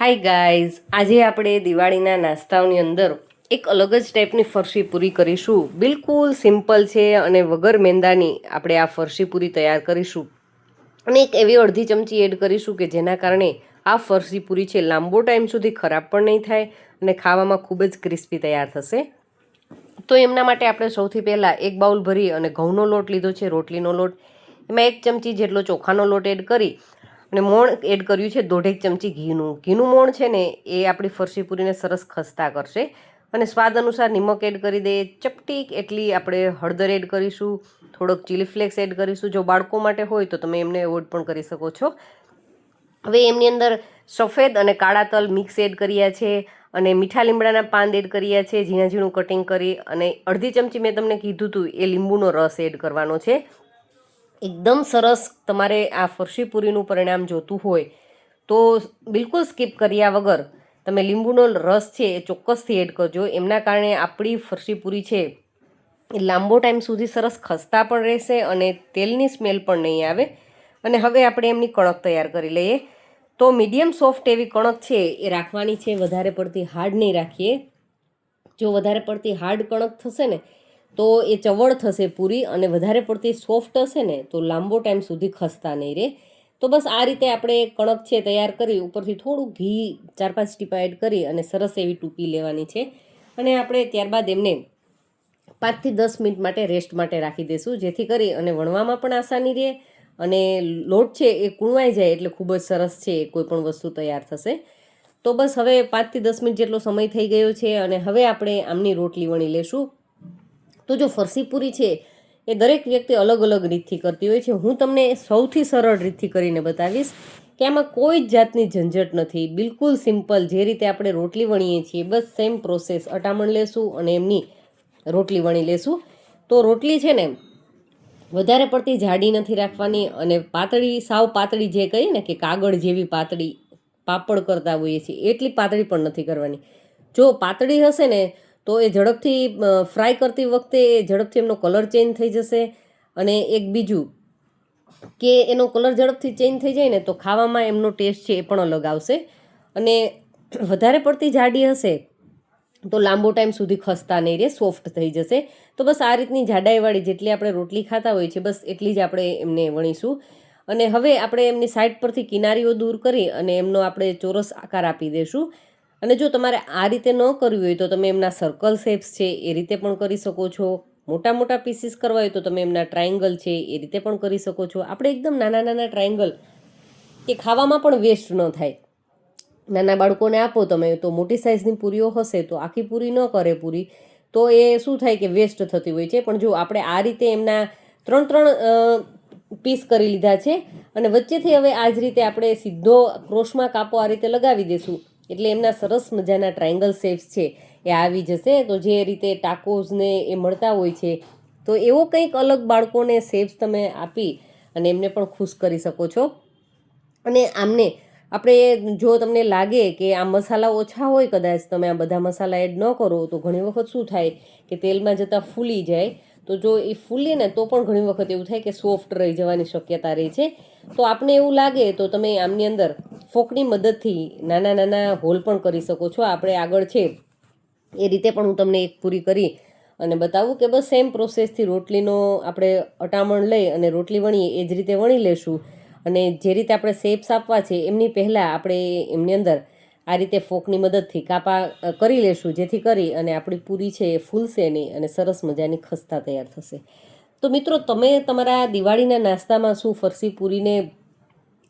Hi guys આજે આપણે દિવાળીના નાસ્તાઓની અંદર એક અલગ જ ટાઈપની ફરસી પૂરી કરીશું. બિલકુલ સિમ્પલ છે અને વગર મેંદાની આપણે આ ફરસી પૂરી તૈયાર કરીશું. અને એક એવી અડધી ચમચી એડ કરીશું કે જેના કારણે આ ફરસી પૂરી છે લાંબો ટાઈમ સુધી ખરાબ પણ નહીં થાય અને ખાવામાં ખૂબ જ ક્રિસ્પી તૈયાર થશે. તો એમના માટે આપણે સૌથી પહેલાં એક બાઉલ ભરી અને ઘઉંનો લોટ લીધો છે, રોટલીનો લોટ. એમાં એક ચમચી જેટલો ચોખાનો લોટ એડ કરી અને મોણ એડ કર્યું છે દોઢેક ચમચી ઘીનું. ઘીનું મોણ છે ને, એ આપણી ફરસી પૂરીને સરસ ખસ્તા કરશે. અને સ્વાદ અનુસાર નિમક એડ કરી દઈએ. ચપટીક એટલી આપણે હળદર એડ કરીશું, થોડોક ચીલી ફ્લેક્સ એડ કરીશું. જો બાળકો માટે હોય તો તમે એમને એવોર્ડ પણ કરી શકો છો. હવે એમની અંદર સફેદ અને કાળા તલ મિક્સ એડ કર્યા છે અને મીઠા લીમડાના પાન એડ કર્યા છે. ઝીણા ઝીણું કટિંગ કરી અને અડધી ચમચી મેં તમને કીધું હતું એ લીંબુનો રસ એડ કરવાનો છે. એકદમ સરસ તમારે આ ફરસી પૂરીનું પરિણામ જોતું હોય, તો બિલકુલ સ્કીપ કર્યા વગર તમે લીંબુનો રસ છે એ ચોક્કસથી એડ કરજો. એમના કારણે આપણી ફરસી પૂરી છે એ લાંબો ટાઈમ સુધી સરસ ખસ્તા પણ રહેશે અને તેલની સ્મેલ પણ નહીં આવે. અને હવે આપણે એમની કણક તૈયાર કરી લઈએ. તો મીડિયમ સોફ્ટ એવી કણક છે એ રાખવાની છે. વધારે પડતી હાર્ડ નહીં રાખીએ. જો વધારે પડતી હાર્ડ કણક થશે ને તો એ ચવળ થશે પૂરી અને વધારે પડતી સોફ્ટ હશે ને, તો લાંબો ટાઈમ સુધી ખસતા નહીં રહે તો બસ આ રીતે આપણે કણક છે તૈયાર કરી, ઉપરથી થોડું ઘી ચાર પાંચ ટીપા એડ કરી અને સરસ એવી ટૂપી લેવાની છે. અને આપણે ત્યારબાદ એમને પાંચથી દસ મિનિટ માટે રેસ્ટ માટે રાખી દઈશું, જેથી કરી અને વણવામાં પણ આસાની રહે અને લોટ છે એ કૂણવાઈ જાય એટલે ખૂબ જ સરસ છે કોઈ પણ વસ્તુ તૈયાર થશે. તો બસ હવે પાંચથી દસ મિનિટ જેટલો સમય થઈ ગયો છે અને હવે આપણે આમની રોટલી વણી લેશું. તો જો ફરસી પૂરી છે, એ દરેક વ્યક્તિ અલગ અલગ રીતથી કરતી હોય છે. હું તમને સૌથી સરળ રીતથી કરીને બતાવીશ કે આમાં કોઈ જ જાતની ઝંઝટ નથી. બિલકુલ સિમ્પલ, જે રીતે આપણે રોટલી વણીએ છીએ, બસ સેમ પ્રોસેસ. અટામણ લેશું અને એમની રોટલી વણી લેશું. તો રોટલી છે ને, વધારે પડતી જાડી નથી રાખવાની અને પાતળી, સાવ પાતળી જે કહીએ ને કે કાગળ જેવી પાતળી પાપડ કરતા હોઈએ છીએ, એટલી પાતળી પણ નથી કરવાની. જો પાતળી હશે ને તો એ ઝડપથી ફ્રાય કરતી વખતે એ ઝડપથી એમનો કલર ચેન્જ થઈ જશે. અને એક બીજું, કે એનો કલર ઝડપથી ચેન્જ થઈ જાય ને તો ખાવામાં એમનો ટેસ્ટ છે એ પણ અલગ આવશે. અને વધારે પડતી જાડી હશે તો લાંબો ટાઈમ સુધી ખસતા નહીં રહે સોફ્ટ થઈ જશે. તો બસ આ રીતની જાડાઈવાળી જેટલી આપણે રોટલી ખાતા હોઈએ છીએ, બસ એટલી જ આપણે એમને વણીશું. અને હવે આપણે એમની સાઈડ પરથી કિનારીઓ દૂર કરી અને એમનો આપણે ચોરસ આકાર આપી દઈશું અને જો તમારે આ રીતે ન કરવી હોય તો તમે એમના સર્કલ શેપ્સ છે એ રીતે પણ કરી શકો છો. મોટા મોટા પીસીસ કરવા હોય તો તમે એમના ટ્રાયંગલ છે એ રીતે પણ કરી શકો છો. આપણે એકદમ નાના નાના ટ્રાયંગલ કે ખાવામાં પણ વેસ્ટ ન થાય. નાના બાળકોને આપો તમે તો મોટી સાઇઝની પૂરીઓ હશે તો આખી પૂરી ન કરે પૂરી. તો એ શું થાય કે વેસ્ટ થતી હોય છે. પણ જો આપણે આ રીતે એમના ત્રણ ત્રણ પીસ કરી લીધા છે અને વચ્ચેથી હવે આ જ રીતે આપણે સીધો ક્રોશમાં કાપો આ રીતે લગાવી દઈશું એટલે એમના સરસ મજાના ટ્રાયંગલ શેપ્સ છે, એ આવી જશે. તો જે રીતે ટાકોઝને એ મળતા હોય છે, તો એવો કંઈક અલગ બાળકોને શેપ્સ તમે આપી અને એમને પણ ખુશ કરી શકો છો. અને આમને આપણે જો તમને લાગે કે આ મસાલા ઓછા હોય કદાચ, તમે આ બધા મસાલા એડ ન કરો, તો ઘણી વખત શું થાય કે તેલમાં જતાં ફૂલી જાય. તો જો એ ફૂલે ને તો પણ ઘણી વખત એવું થાય કે સોફ્ટ રહી જવાની શક્યતા રહે છે. તો આપને એવું લાગે તો તમે આમની અંદર ફોકની મદદથી નાના નાના હોલ પણ કરી શકો છો. આપણે આગળ છે એ રીતે પણ હું તમને એક પૂરી કરી અને બતાવું કે બસ સેમ પ્રોસેસથી રોટલીનો આપણે અટામણ લઈ અને રોટલી વણીએ એ જ રીતે વણી લેશું. અને જે રીતે આપણે શેપ્સ આપવા છે એમની પહેલાં આપણે એમની અંદર આ રીતે ફોકની મદદથી કાપા કરી લેશું જેથી કરી અને આપણી પૂરી છે એ ફૂલશે નહીં અને સરસ મજાની ખસ્તા તૈયાર થશે. તો મિત્રો, તમે તમારા દિવાળીના નાસ્તામાં શું ફરસી પૂરીને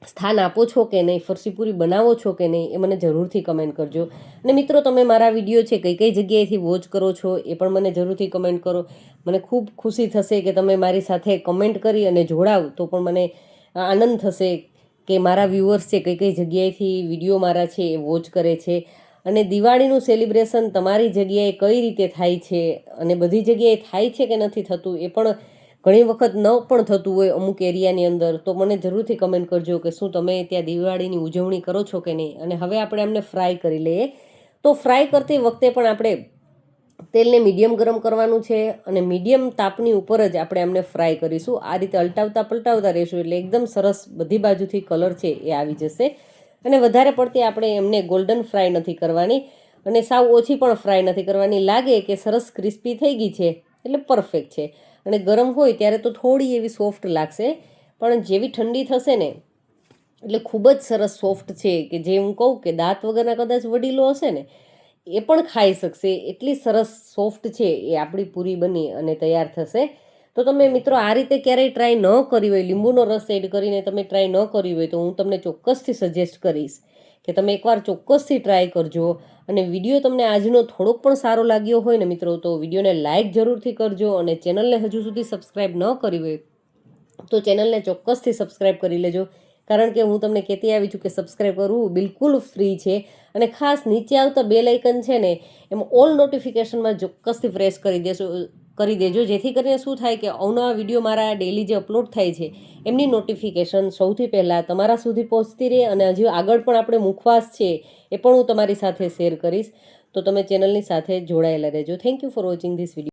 સ્થાન આપો છો કે નહીં? ફરસી પૂરી બનાવો છો કે નહીં? એ મને જરૂરથી કમેન્ટ કરજો. અને મિત્રો, તમે મારા વીડિયો છે કઈ કઈ જગ્યાએથી વોચ કરો છો એ પણ મને જરૂરથી કમેન્ટ કરો. મને ખૂબ ખુશી થશે કે તમે મારી સાથે કમેન્ટ કરી અને જોડાવ તો પણ મને આનંદ થશે કે મારા વ્યૂઅર્સ છે કઈ કઈ જગ્યાએથી વીડિયો મારા છે એ વોચ કરે છે. અને દિવાળીનું સેલિબ્રેશન તમારી જગ્યાએ કઈ રીતે થાય છે અને બધી જગ્યાએ થાય છે કે નથી થતું એ પણ ઘણી વખત ન પણ થતું હોય અમુક એરિયાની અંદર, તો મને જરૂરથી કમેન્ટ કરજો કે શું તમે ત્યાં દિવાળીની ઉજવણી કરો છો કે નહીં? અને હવે આપણે એમને ફ્રાય કરી લઈએ. તો ફ્રાય કરતી વખતે પણ આપણે તેલને મીડિયમ ગરમ કરવાનું છે અને મીડિયમ તાપની ઉપર જ આપણે એમને ફ્રાય કરીશું. આ રીતે અલટાવતા પલટાવતા રહીશું એટલે એકદમ સરસ બધી બાજુથી કલર છે એ આવી જશે. અને વધારે પડતી આપણે એમને ગોલ્ડન ફ્રાય નથી કરવાની. અને સાવ ઓછી પણ ફ્રાય નથી કરવાની. લાગે કે સરસ ક્રિસ્પી થઈ ગઈ છે. એટલે પરફેક્ટ છે. અને ગરમ હોય ત્યારે તો થોડી એવી સોફ્ટ લાગશે. પણ જેવી ઠંડી થશે ને, એટલે ખૂબ જ સરસ સોફ્ટ છે કે જે હું કહું કે દાંત વગરના કદાચ વડીલો હશે ને, એ પણ ખાઈ શકશે. એટલી સરસ સોફ્ટ છે એ આપણી પૂરી બની અને તૈયાર થશે. તો તમે મિત્રો આ રીતે ક્યારેય ટ્રાય ન કરી હોય, લીંબુનો રસ એડ કરીને તમે ટ્રાય ન કરી હોય તો હું તમને ચોક્કસથી સજેસ્ટ કરીશ. કે તમે એકવાર ચોક્કસથી ટ્રાય કરજો. અને વીડિયો તમને આજનો થોડોક પણ સારો લાગ્યો હોય ને મિત્રો, તો વિડીયોને લાઇક જરૂરથી કરજો અને ચેનલને હજુ સુધી સબસ્ક્રાઈબ ન કરી હોય, તો ચેનલને ચોક્કસથી સબસ્ક્રાઈબ કરી લેજો. કારણ કે હું તમને કહેતી આવી છું કે સબસ્ક્રાઈબ કરવું બિલકુલ ફ્રી છે અને ખાસ નીચે આવતા બે લાઇકન છે ને, એમાં ઓલ નોટિફિકેશનમાં ચોક્કસથી પ્રેસ કરી દેશો. કરી દેજો. જેથી કરીને શું થાય કે અવનવા વીડિયો મારા ડેલી જે અપલોડ થાય છે, એમની નોટિફિકેશન સૌથી પહેલાં તમારા સુધી પહોંચતી રહે અને હજુ આગળ પણ આપણે મુખવાસ છે એ પણ હું તમારી સાથે શેર કરીશ. તો તમે ચેનલની સાથે જોડાયેલા રહેજો. Thank you for watching this video